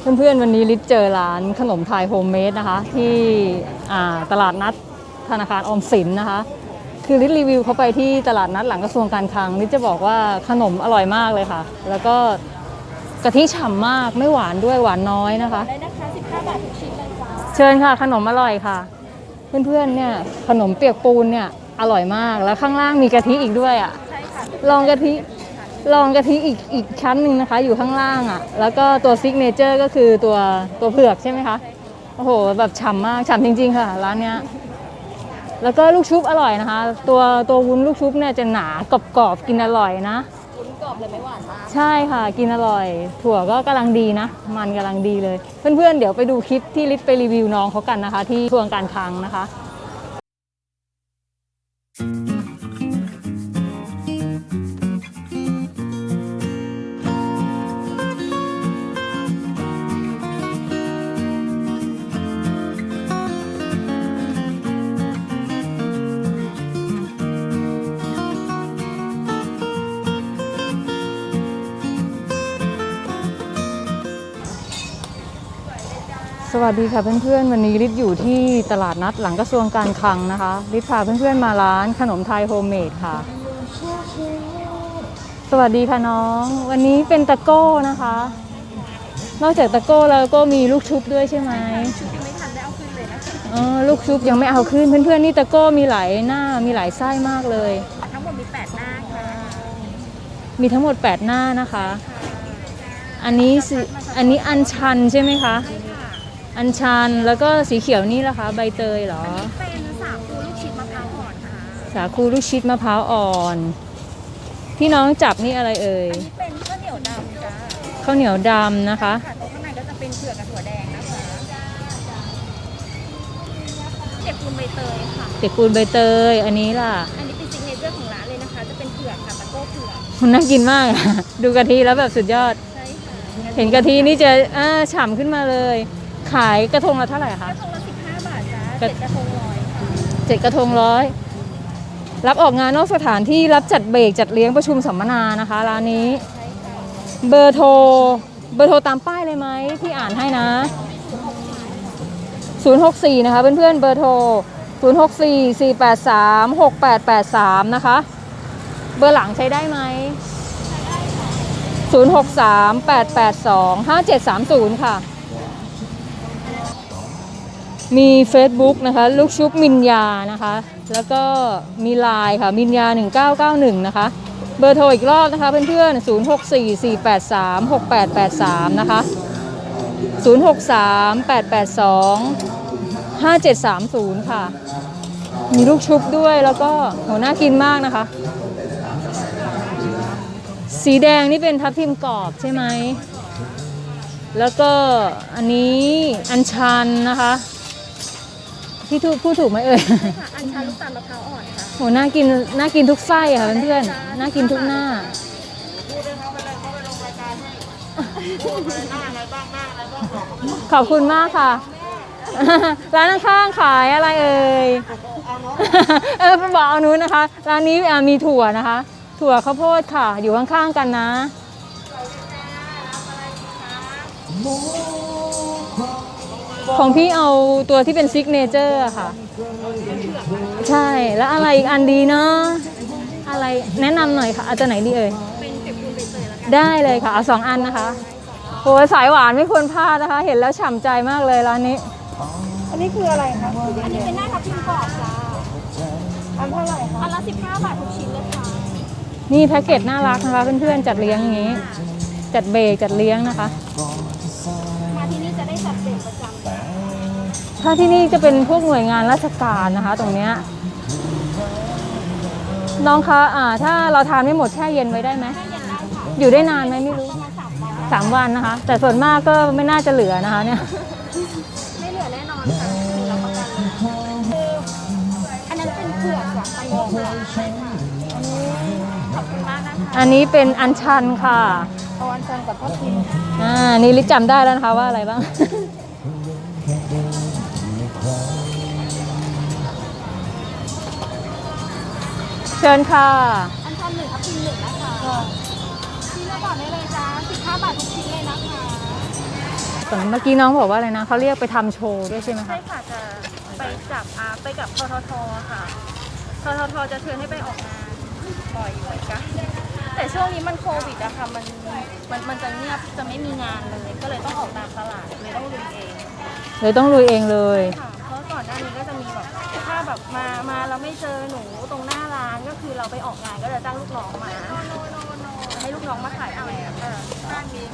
เพื่อนๆวันนี้ลิศเจอร้านขนมไทยโฮมเมดนะคะ ที่อ่าตลาดนัดธนาคารออมสินนะคะ คือลิศรีวิวเขาไปที่ตลาดนัดหลังกระทรวงการคลังลิศจะบอกว่าขนมอร่อยมากเลยค่ะ แล้วก็กะทิฉ่ำมากไม่หวานด้วยหวานน้อยนะคะได้นะคะ15บาททุกชิ้นเลยจ้าเชิญค่ะขนมอร่อยค่ะ เพื่อนๆเนี่ยขนมเปียกปูนเนี่ยอร่อยมากแล้วข้างล่างมีกะทิอีกด้วยอะใช่ค่ะลองกะทิ ลองกะทิอีกอีกชั้นหนึ่งนะคะ อยู่ข้างล่างอะ แล้วก็ตัวซิกเนเจอร์ก็คือตัวตัวเผือกใช่ไหมคะ โอ้โห แบบฉ่ำมากฉ่ำจริง ๆ ค่ะ ร้านเนี้ย แล้วก็ลูกชุบอร่อยนะคะ ตัวตัววุ้นลูกชุบเนี่ยจะหนากรอบๆกินอร่อยนะ วุ้นกรอบเลยไม่หวานมาก ใช่ค่ะ กินอร่อย ถั่วก็กำลังดีนะ มันกำลังดีเลย เพื่อนๆเดี๋ยวไปดูคลิปที่ลิศไปรีวิวน้องเขากันนะคะ ที่ทรวงการคลังนะคะ สวัสดีค่ะเพื่อนๆ วันนี้ลิศอยู่ที่ตลาดนัดหลังกระทรวงการคลังนะคะลิศพาเพื่อนๆมาร้านขนมไทยโฮมเมดค่ะ สวัสดีค่ะน้อง วันนี้เป็นตะโก้นะคะ นอกจากตะโก้แล้วก็มีลูกชุบด้วยใช่ไหมชุดยังไม่ทันได้เอาขึ้นเลยนะคะเออลูกชุบยังไม่เอาขึ้นเพื่อนๆนี่ตะโก้มีหลายหน้ามีหลายไส้มากเลย ทั้งหมดมี8หน้าค่ะมีทั้งหมด 8 หน้านะคะ อันนี้สิอันนี้อันชันใช่ไหมคะ อันชันแล้วก็สีเขียวนี่ล่ะคะ ใบเตยเหรอ เป็นสาคูลูกชิ้นมะพร้าวอ่อนค่ะสาคูลูกชิดมะพร้าวอ่อน ที่น้องจับนี่อะไรเอ่ย อันนี้เป็นข้าวเหนียวดำจ้าข้าวเหนียวดำนะคะ ค่ะตัวข้างในก็จะเป็นเผือกกับถั่วแดงนะคะเก็บปูนใบเตยค่ะ เด็กปูนใบเตย อันนี้ล่ะอันนี้เป็นซิกเนเจอร์ของร้านเลยนะคะ จะเป็นเผือกค่ะตะโก้เผือกน่ากินมากอะดูกะทิแล้วแบบสุดยอด ใช่ค่ะเห็นกะทินี่จะอ่าฉ่ำขึ้นมาเลย ขายกระทงละเท่าไหร่คะกระทงละ15บาทจ้าเจ็ดกระทงร้อยค่ะเจ็ดกระทงร้อยรับออกงานนอกสถานที่รับจัดเบรกจัดเลี้ยงประชุมสัมมนานะคะร้านนี้ ใช่ค่ะเบอร์โทร เบอร์โทรตามป้ายเลยไหมที่อ่านให้นะ 064 นะคะเพื่อนๆเบอร์โทร 064 483 6883 นะคะ เบอร์หลังใช้ได้ไหม 063 882 5730 ค่ะ มี Facebook นะคะ ลูกชุบมินยานะคะ แล้วก็มีไลน์ค่ะมินยา 1991 นะคะ เบอร์โทรอีกรอบนะคะเพื่อนๆ 064 483 6883 นะคะ 063 882 5730 ค่ะ มีลูกชุบด้วยแล้วก็โหน่ากินมากนะคะ สีแดงนี่เป็นทับทิมกรอบใช่ไหม แล้วก็อันนี้อัญชันนะคะ ที่ถูกพูดถูกไหมเอ่ยค่ะอันชันลูกตาลมะพร้าวอ่อนค่ะโหน่ากินน่ากินทุกไส้ค่ะเพื่อนๆน่ากินทุกหน้า ขอบคุณมากค่ะ ร้านข้างๆขายอะไรเอ่ยเออบอกเอานู้นนะคะ ร้านนี้มีถั่วนะคะ ถั่วข้าวโพดค่ะ อยู่ข้างๆกันนะ ของพี่เอาตัวที่เป็นซิกเนเจอร์ค่ะ ใช่แล้วอะไรอีกอันดีเนาะอะไรแนะนำหน่อยค่ะเอาตัวไหนดีเอ่ยเป็นเก็บปูนใบเตยแล้วกันได้เลยค่ะเอาสองอันนะคะโหสายหวานไม่ควรพลาดนะคะ เห็นแล้วฉ่ำใจมากเลยร้านนี้ อันนี้คืออะไรคะอันนี้เป็นหน้าทับทิมกรอบจ้าอันเท่าไหร่คะอันละ15บาททุกชิ้นเลยค่ะนี่แพ็กเกจน่ารักนะคะเพื่อนๆจัดเลี้ยงอย่างนี้ จัดเบรกจัดเลี้ยงนะคะ ถ้าที่นี่จะเป็นพวกหน่วยงานราชการนะคะ ตรงเนี้ยน้องคะอ่าถ้าเราทานไม่หมดแช่เย็นไว้ได้ไหมถ้าเย็นได้ค่ะอยู่ได้นานไหมไม่รู้ประมาณสามวันสามวันนะคะ แต่ส่วนมากก็ไม่น่าจะเหลือนะคะเนี่ยไม่เหลือแน่นอนค่ะคือรับประกันเลยคืออันนั้นเป็นเผือกจากตังโมค่ะใช่ค่ะอันนี้ขอบคุณมากนะคะอันนี้เป็นอัญชันค่ะเอาอันชันกับทับทิมค่ะอ่านี่ลิจำได้แล้วนะคะว่าอะไรบ้าง เชิญค่ะ อันชันหนึ่งทับทิมหนึ่งนะคะชิ้นละก่อนได้เลยจ้า15บาททุกชิ้นเลยนะคะส่วนเมื่อกี้น้องบอกว่าอะไรนะเขาเรียกไปทำโชว์ด้วยใช่ไหมใช่คะค่ะจะไปจับอาไปกับทททค่ะทททจะเชิญให้ไปออกงานบ่อยอยู่เหมือนกันแต่ช่วงนี้มันโควิดอะค่ะมันมันมันจะเงียบจะไม่มีงานเลย ก็เลยต้องออกตามตลาดเลยต้องลุยเองเลยต้องลุยเองเลยค่ะเพราะก่อนหน้านี้ก็จะมี แบบถ้าแบบมามาเราไม่เจอหนูตรงหน้าร้านก็คือเราไปออกงานก็จะจ้างลูกน้องมาให้ลูกน้องมาขายอะไรอะค่ะบ้านนี้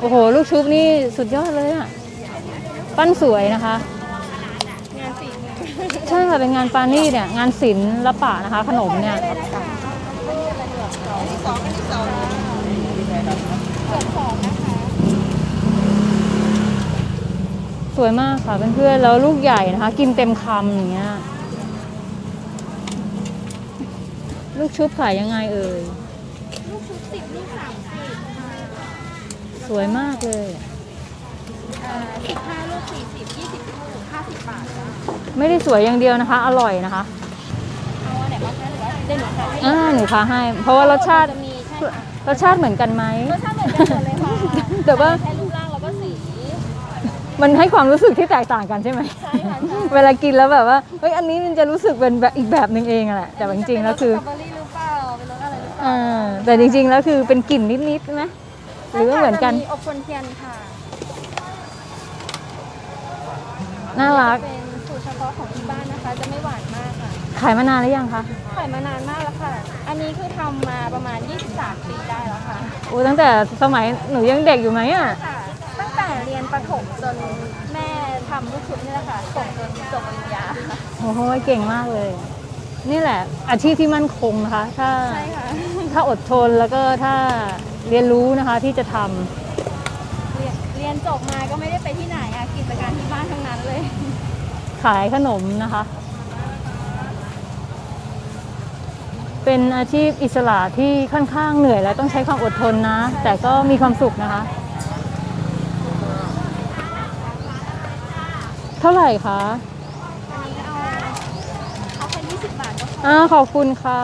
โอ้โห ลูกชุบนี่สุดยอดเลยอะปั้นสวยนะคะ งานฝีมือใช่ค่ะเป็นงานปานี่เนี่ย งานศิลปะนะคะ ขนมเนี่ย ส วยมากค่ะเพื่อนๆแล้วลูกใหญ่นะคะ กินเต็มคำอย่างเงี้ยลูกชุบขายยังไงเอ่ยลูกชุบสิบลูกสามสิบสวยมากเลยสิบห้าลูกสี่สิบยี่สิบลูกห้าสิบบาทไม่ได้สวยอย่างเดียวนะคะ อร่อยนะคะเอาอันไหนบ้างคะหรือว่าเดี๋ยวหนูขายให้อ่าหนูค้าให้ เพราะว่ารสชาติจะมีใช่ค่ะรสชาติเหมือนกันไหมรสชาติเหมือนกันหมดเลยค่ะแต่ว่า แค่รูปร่างแล้วก็สี มันให้ความรู้สึกที่แตกต่างกันใช่ไหมใช่ค่ะใช่เวลากินแล้วแบบว่าเฮ้ยอันนี้มันจะรู้สึกเป็นแบบอีกแบบหนึ่งเองอะแหละแต่ว่าจริงๆแล้วคือสตรอเบอรี่หรือเปล่าเป็นรสอะไรหรือเปล่าอ่าแต่จริงๆแล้วคือเป็นกลิ่นนิดๆใช่ไหมหรือว่าเหมือนกัน ใช่ค่ะจะมีอบควนเทียนค่ะน่ารัก เป็นสูตรเฉพาะของที่บ้านนะคะ จะไม่หวานมากค่ะขายมานานหรือยังคะขายมานานมากแล้วค่ะ อันนี้คือทำมาประมาณ 23 ปีได้แล้วค่ะ โอ้ตั้งแต่สมัยหนูยังเด็กอยู่ไหมอะค่ะตั้งแต่เรียน ประถมจนแม่ทำลูกชุบนี่แหละค่ะส่งจนจบปริญญาโอ้โหเก่งมากเลย นี่แหละ อาชีพที่มั่นคงนะคะ ถ้าใช่ค่ะถ้าอดทนแล้วก็ถ้าเรียนรู้นะคะที่จะทำเรียนเรียนจบมาก็ไม่ได้ไปที่ไหนอะกิจการที่บ้านทั้งนั้นเลยขายขนมนะคะ เป็นอาชีพอิสระที่ค่อนข้างเหนื่อยและต้องใช้ความอดทนนะ แต่ก็มีความสุขนะคะ ท่าไหร่คะอันนี้เอาเอาแค่20บาทก็พออ้าวขอบคุณค่ะ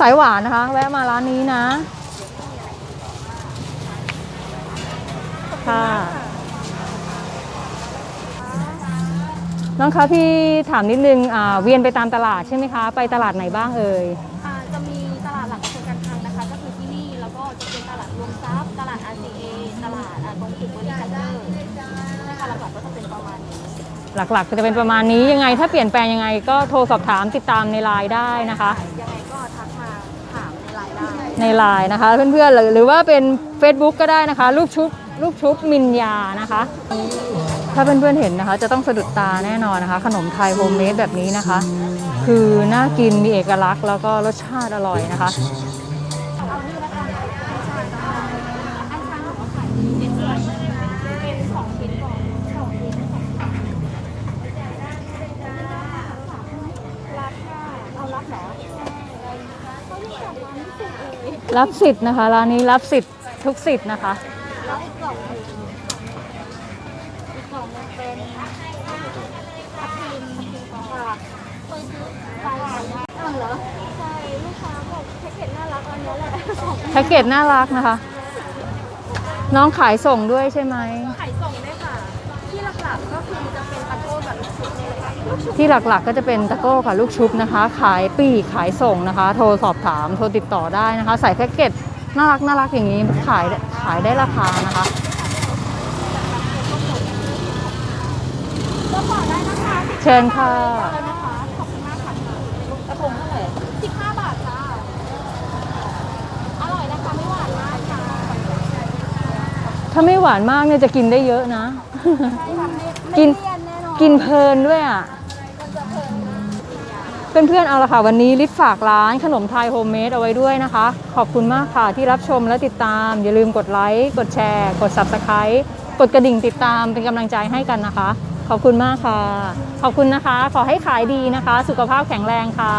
สายหวานนะคะ แวะมาร้านนี้นะ ค่ะ น้องคะพี่ถามนิดนึงอ่าเวียนไปตามตลาดใช่ไหมคะ ไปตลาดไหนบ้างเอ่ย อ่า หลักๆก็จะเป็นประมาณนี้ยังไง ถ้าเปลี่ยนแปลงยังไงก็โทรสอบถามติดตามในไลน์ได้นะคะ ยังไงก็ทักมาถามในไลน์ได้ในไลน์นะคะ เพื่อนๆหรือหรือว่าเป็น Facebook ก็ได้นะคะ ลูกชุบลูกชุบมินยานะคะ ถ้าเพื่อนๆเห็นนะคะ จะต้องสะดุดตาแน่นอนนะคะ ขนมไทยโฮมเมดแบบนี้นะคะ คือน่ากินมีเอกลักษณ์แล้วก็รสชาติอร่อยนะคะ เอานี่แล้วกันอันช้างหนูก็ขายดีเจ็ดสิบบาทเป็นสองชิ้นก่อนสองชิ้นสองชิ้นรับค่ะเอารับเหรอเขาที่จับร้านที่สุดเลย รับสิทธิ์นะคะร้านนี้รับสิทธิ์ทุกสิทธิ์นะคะแล้วอีกกล่องหนึ่งอีกกล่องหนึงเป็นทับทิมค่ะเคยซื้อไปหลายอย่างอ้าวเหรอใช่ลูกค้าบอกแพ็กเกจน่ารักอันนี้แหละสองแพ็กเกจน่ารักนะคะ น้องขายส่งด้วยใช่ไหมขายส่งด้วย ที่หลักๆก็จะเป็นตะโก้กับลูกชุบนะคะ ขายปลีกขายส่งนะคะ โทรสอบถามโทรติดต่อได้นะคะ ใส่แพ็กเกจน่ารักน่ารักอย่างนี้ขายขายได้ราคานะคะก็ต่อได้นะคะเชิญค่ะแล้วนะคะขอบคุณมากค่ะกระทงเท่าไหร่สิบห้าบาทจ้าอร่อยนะคะไม่หวานมากค่ะ ถ้าไม่หวานมากเนี่ยจะกินได้เยอะนะใช่ค่ะไม่ไม่กินเลี่ยนแน่นอนกินเพลินด้วยอะมันจะเพลินมาก เพื่อนๆ เอาละค่ะ วันนี้ลิฟฝากร้านขนมไทยโฮมเมดเอาไว้ด้วยนะคะ ขอบคุณมากค่ะที่รับชมและติดตาม อย่าลืมกดไลค์กดแชร์ กด Subscribe กดกระดิ่งติดตามเป็นกำลังใจให้กันนะคะ ขอบคุณมากค่ะ ขอบคุณนะคะ ขอให้ขายดีนะคะ สุขภาพแข็งแรงค่ะ